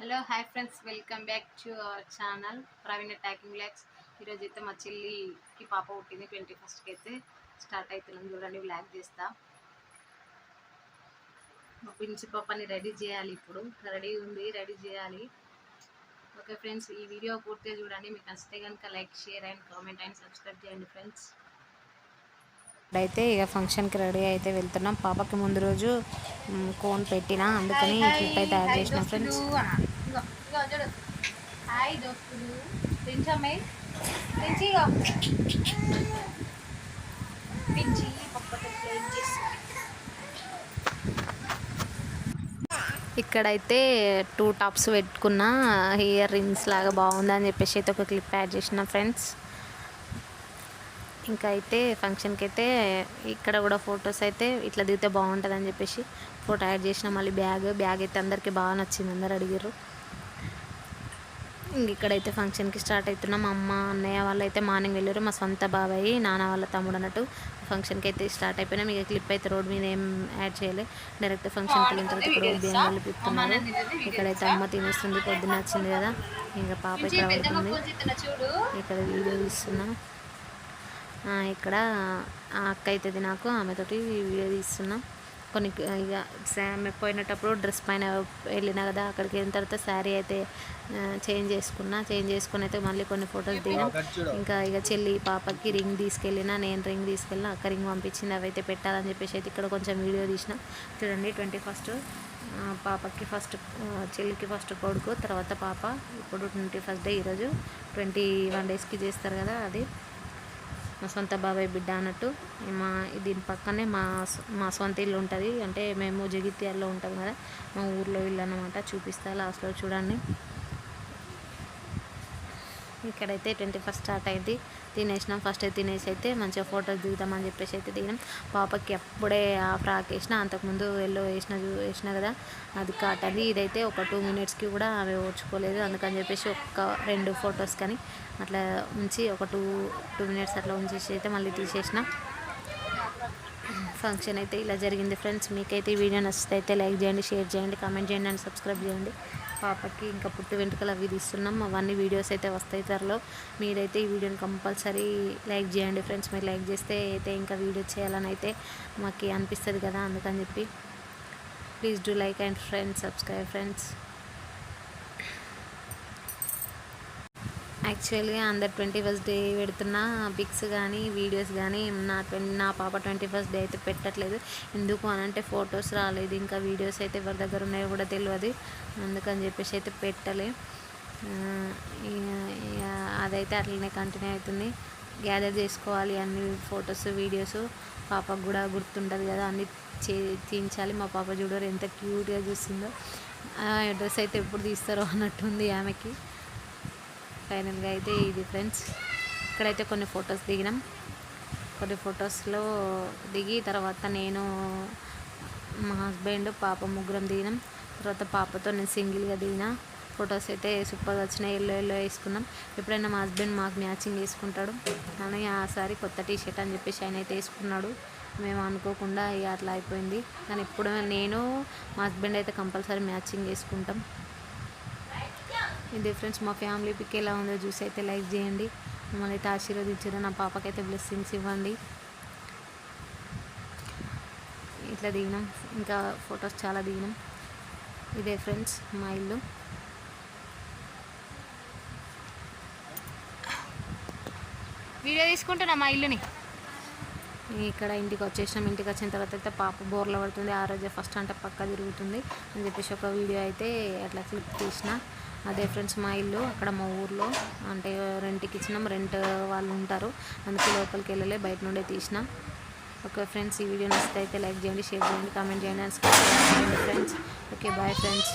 Hello hi friends. Welcome back to our channel Praveen talking blogs ఈరోజు అయితే మా చెల్లికి పాప పుట్టింది ట్వంటీ ఫస్ట్కి అయితే. స్టార్ట్ అవుతున్నాం చూడండి బ్లాగ్ చేస్తా. మా పిలిచి పాపని రెడీ చేయాలి ఇప్పుడు. రెడీ ఉంది రెడీ చేయాలి. ఓకే ఫ్రెండ్స్ ఈ వీడియో పూర్తిగా చూడండి. మీకు నచ్చితే కనుక like share and comment and subscribe చేయండి ఫ్రెండ్స్. అయితే ఇక ఫంక్షన్కి రెడీ అయితే వెళ్తున్నాం. పాపకి ముందు రోజు కోన్ పెట్టిన. అందుకని క్లిప్ అయితే యాడ్ చేసిన ఫ్రెండ్స్ హాయ్ దోస్తులు పెంచి పెంచి ఇక్కడైతే టూ టాప్స్ పెట్టుకున్న. ఇయర్ రింగ్స్ లాగా బాగుందని చెప్పేసి అయితే ఒక క్లిప్ యాడ్ చేసిన ఫ్రెండ్స్ ఇంకా అయితే ఫంక్షన్కి అయితే ఇక్కడ కూడా ఫొటోస్ అయితే ఇట్లా దిగితే బాగుంటుంది అని చెప్పేసి ఫోటో యాడ్ చేసిన మళ్ళీ బ్యాగ్ బ్యాగ్ అయితే అందరికీ బాగా నచ్చింది అందరు అడిగారు ఇంక ఇక్కడైతే ఫంక్షన్కి స్టార్ట్ అవుతున్నాం మా అమ్మ అన్నయ్య వాళ్ళు అయితే మార్నింగ్ వెళ్ళారు మా సొంత బాబాయ్ నాన్న వాళ్ళ తమ్ముడు అన్నట్టు ఫంక్షన్కి అయితే స్టార్ట్ అయిపోయినాం. ఇక క్లిప్ అయితే రోడ్ మీద ఏం యాడ్ చేయలే. డైరెక్ట్ ఫంక్షన్కి వెళ్ళిన తర్వాత ఇక్కడ బియ్యం వాళ్ళు పిస్తున్నారు ఇక్కడైతే అమ్మ తినేస్తుంది పొద్దున్న వచ్చింది కదా. ఇంకా పాప ఇక్కడ పడుతుంది ఇక్కడ వీడియో తీస్తున్నా ఇక్కడ ఆ అక్క అవుతుంది నాకు ఆమెతోటి వీడియో తీస్తున్నా. కొన్ని ఇక ఆమె పోయినప్పుడు డ్రెస్ పైన వెళ్ళినా కదా అక్కడికి వెళ్ళిన తర్వాత శారీ అయితే చేంజ్ చేసుకున్నా. చేంజ్ చేసుకుని అయితే మళ్ళీ కొన్ని ఫొటోస్ దిగాం ఇంకా ఇక చెల్లి పాపకి రింగ్ తీసుకెళ్ళిన నేను రింగ్ తీసుకెళ్ళిన అక్క రింగ్ పంపించింది అవి అయితే పెట్టాలని చెప్పేసి అయితే ఇక్కడ కొంచెం వీడియో తీసిన. చూడండి ట్వంటీ ఫస్ట్ పాపకి ఫస్ట్ చెల్లికి ఫస్ట్ కొడుకు తర్వాత పాప. ఇప్పుడు ట్వంటీ ఫస్ట్ డే ఈరోజు. ట్వంటీ వన్ డేస్కి చేస్తారు కదా అది. మా సొంత బాబాయ్ బిడ్డ అన్నట్టు. మా దీని పక్కనే మా మా సొంత ఇల్లు ఉంటుంది. అంటే మేము జగిత్యాల్లో ఉంటాం కదా. మా ఊర్లో ఇల్లు అనమాట చూపిస్తా లాస్ట్లో చూడండి. ఇక్కడైతే ట్వంటీ ఫస్ట్ స్టార్ట్ అయింది. తినేసినాం. ఫస్ట్ తినేసి అయితే మంచిగా ఫోటోస్ దిగుతామని చెప్పేసి అయితే దిగినాం. పాపకి అప్పుడే ఆ ఫ్రాక్ వేసిన అంతకుముందు ఎల్లో వేసిన వేసిన కదా అది కాటది ఇదైతే ఒక టూ మినిట్స్కి కూడా అవి ఓడ్చుకోలేదు అందుకని చెప్పేసి ఒక రెండు ఫొటోస్ కానీ అట్లా ఉంచి ఒక టూ టూ మినిట్స్ అట్లా ఉంచేసి అయితే మళ్ళీ తీసేసిన. ఫంక్షన్ అయితే ఇలా జరిగింది ఫ్రెండ్స్. మీకైతే ఈ వీడియో నచ్చితే అయితే లైక్ చేయండి షేర్ చేయండి కామెంట్ చేయండి అండ్ సబ్స్క్రైబ్ చేయండి. పాపకి ఇంకా పుట్టు వెంట్రుకలు అవి తీస్తున్నాం. అవన్నీ వీడియోస్ అయితే వస్తాయి త్వరలో. మీరైతే ఈ వీడియోని కంపల్సరీ లైక్ చేయండి ఫ్రెండ్స్. మీరు లైక్ చేస్తే అయితే ఇంకా వీడియో చేయాలని అయితే మాకు అనిపిస్తుంది కదా అందుకని చెప్పి please do like and friends subscribe friends. యాక్చువల్గా అందరు ట్వంటీ ఫస్ట్ డే పెడుతున్న పిక్స్ కానీ వీడియోస్ కానీ నా ట్వంటీ నా పాప ట్వంటీ ఫస్ట్ డే అయితే పెట్టట్లేదు. ఎందుకు అని అంటే ఫొటోస్ రాలేదు. ఇంకా వీడియోస్ అయితే ఎవరి దగ్గర ఉన్నాయో కూడా తెలియదు అందుకని చెప్పేసి అయితే పెట్టలే. ఇక- అదైతే అట్లనే కంటిన్యూ అవుతుంది. గ్యాదర్ చేసుకోవాలి అన్ని ఫొటోస్ వీడియోస్. పాపకు కూడా గుర్తుంటుంది కదా అన్ని చే తీయించాలి. మా పాప చూడరు ఎంత క్యూట్గా చూస్తుందో. ఆ డ్రెస్ అయితే ఎప్పుడు తీస్తారో అన్నట్టుంది ఆమెకి. ఫైనల్గా అయితే ఇది ఫ్రెండ్స్. ఇక్కడైతే కొన్ని ఫొటోస్ దిగినాం. కొన్ని ఫొటోస్లో దిగి తర్వాత నేను మా హస్బెండ్ పాప ముగ్గురం దిగినాం. తర్వాత పాపతో నేను సింగిల్గా దిగిన. ఫొటోస్ అయితే సూపర్గా వచ్చినాయి. ఎల్లో ఎల్లో వేసుకున్నాం. ఎప్పుడైనా మా హస్బెండ్ మాకు మ్యాచింగ్ వేసుకుంటాడు. కానీ ఆ సారి కొత్త టీ షర్ట్ అని చెప్పేసి ఆయన అయితే వేసుకున్నాడు. మేము అనుకోకుండా ఇక అట్లా అయిపోయింది. కానీ ఇప్పుడు నేను మా హస్బెండ్ అయితే కంపల్సరీ మ్యాచింగ్ వేసుకుంటాం. ఇది ఫ్రెండ్స్ మా ఫ్యామిలీ పిక్ ఎలా ఉందో చూసి అయితే లైక్ చేయండి. మమ్మల్ని అయితే ఆశీర్వదించారు నా పాపకైతే బ్లెస్సింగ్స్ ఇవ్వండి. ఇట్లా దిగినాం. ఇంకా ఫొటోస్ చాలా దిగినాం. ఇదే ఫ్రెండ్స్ మా ఇల్లు. వీడియో తీసుకుంటున్నా మా ఇల్లుని. ఇక్కడ ఇంటికి వచ్చేసినాం. ఇంటికి వచ్చిన తర్వాత అయితే పాప బోర్లో పడుతుంది. ఆ రోజే ఫస్ట్ అంటే పక్క తిరుగుతుంది. అని చెప్పేసి ఒక వీడియో అయితే అట్లా క్లిప్ తీసిన. అదే ఫ్రెండ్స్ మా ఇల్లు అక్కడ మా ఊర్లో. అంటే రెంట్కి ఇచ్చినాం. రెంట్ వాళ్ళు ఉంటారు. అందుకే లోపలికి వెళ్ళలే బయట నుండే తీసిన. ఓకే ఫ్రెండ్స్ ఈ వీడియో నచ్చితే అయితే లైక్ చేయండి షేర్ చేయండి కామెంట్ చేయండి అండ్ చేయండి ఫ్రెండ్స్ ఓకే బాయ్ ఫ్రెండ్స్